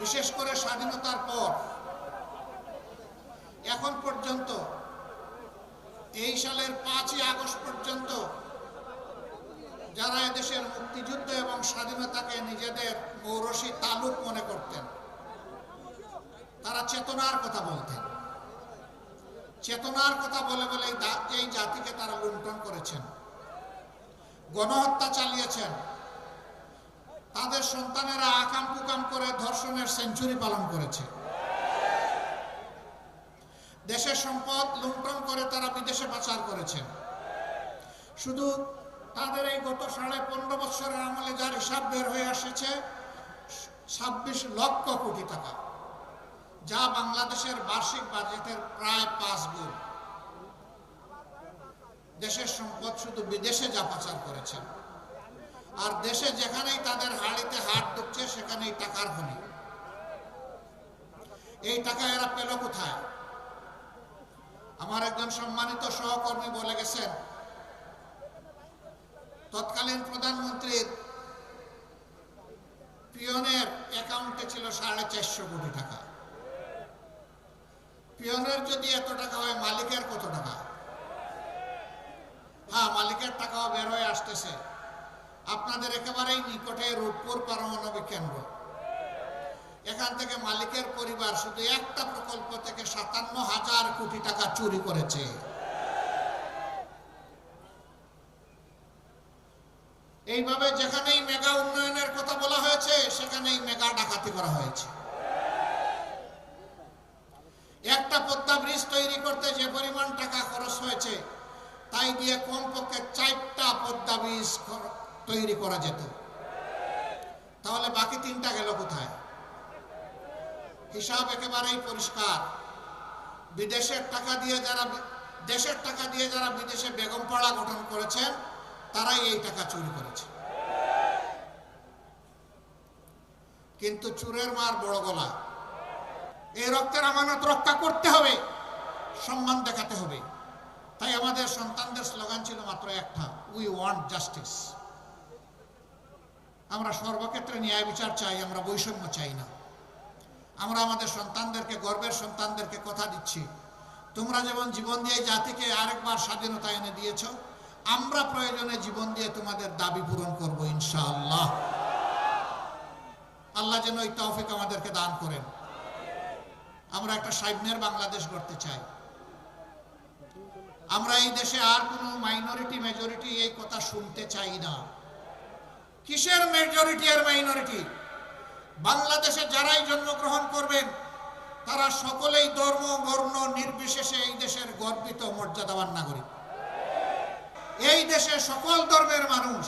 বিশেষ করে স্বাধীনতার পর। এখন পর্যন্ত, এই সালের পাঁচই আগস্ট পর্যন্ত, যারা এদেশের মুক্তিযুদ্ধ এবং স্বাধীনতাকে নিজেদের মৌরসী তালুক মনে করতেন, তারা চেতনার কথা বলতেন। চেতনার কথা বলে বলে এই জাতিকে তারা লুণ্ঠন করেছেন। গণহত্যা চালিয়েছেন। তাদের সন্তানেরা আকাম কুকাম সেঞ্চুরি পালন করেছে। দেশের সম্পদ লুণ্ঠন করে তারা বিদেশে পাচার করেছেন শুধু তাদের এই গত সাড়ে পনেরো বছরের আমলে যার হিসাব বের হয়ে এসেছে, ছাব্বিশ লক্ষ কোটি টাকা, যা বাংলাদেশের বার্ষিক বাজেটের প্রায় পাঁচ গুণ। দেশের সম্পদ শুধু বিদেশে যা পাচার করেছেন আর দেশে যেখানেই তাদের হাড়িতে হাট ঢুকছে, সেখানেই টাকার খনি। এই টাকা এরা পেল কোথায়? আমার একজন সম্মানিত সহকর্মী বলে গেছেন, তৎকালীন প্রধানমন্ত্রীর পিয়নের অ্যাকাউন্টে ছিল সাড়ে চারশো কোটি টাকা। পিয়নের যদি এত টাকা হয়, মালিকের কত টাকা? হ্যাঁ মালিকের টাকাও বের হয়ে আসতেছে। আপনাদের একেবারেই নিকটে রূপপুর পারমাণবিক কেন্দ্র। এখান থেকে মালিকের পরিবার শুধু একটা প্রকল্প থেকে সাতান্ন হাজার কোটি টাকা চুরি করেছে। এইভাবে যেখানেই মেগা উন্নয়নের কথা বলা হয়েছে, সেখানেই মেগা ডাকাতি করা হয়েছে। একটা পদ্মা ব্রিজ তৈরি করতে যে পরিমাণ টাকা খরচ হয়েছে, তাই দিয়ে কমপক্ষে চারটা পদ্মা ব্রিজ তৈরি করা যেত। তাহলে বাকি তিনটা গেল কোথায়? হিসাব একেবারেই পরিষ্কার। বিদেশের টাকা দিয়ে যারা দেশের টাকা দিয়ে যারা বিদেশে বেগম পাড়া গঠন করেছেন, তারাই এই টাকা চুরি করেছে। কিন্তু চুরের মার বড় গলা। এই রক্তের আমানত রক্ষা করতে হবে, সম্মান দেখাতে হবে। তাই আমাদের সন্তানদের স্লোগান ছিল মাত্র একটা উই ওয়ান্ট জাস্টিস আমরা সর্বক্ষেত্রে ন্যায় বিচার চাই, আমরা বৈষম্য চাই না। আমরা আমাদের সন্তানদেরকে, গর্বের সন্তানদেরকে কথা দিচ্ছি। তোমরা যেমন জীবন দিয়ে জাতিকে আরেকবার স্বাধীনতা এনে দিয়েছ, আমরা প্রয়োজনে জীবন দিয়ে তোমাদের দাবি পূরণ করব, ইনশাআল্লাহ। আল্লাহ যেন এই তৌফিক আমাদেরকে দান করেন। আমরা একটা সাইবনের বাংলাদেশ গড়তে চাই। আমরা এই দেশে আর কোনো মাইনরিটি মেজরিটি এই কথা শুনতে চাই না। কিসের মেজরিটি আর মাইনরিটি বাংলাদেশে যারাই জন্মগ্রহণ করবেন, তারা সকলেই ধর্ম, বর্ণ নির্বিশেষে এই দেশের গর্বিত মর্যাদাবান নাগরিক। এই দেশে সকল ধর্মের মানুষ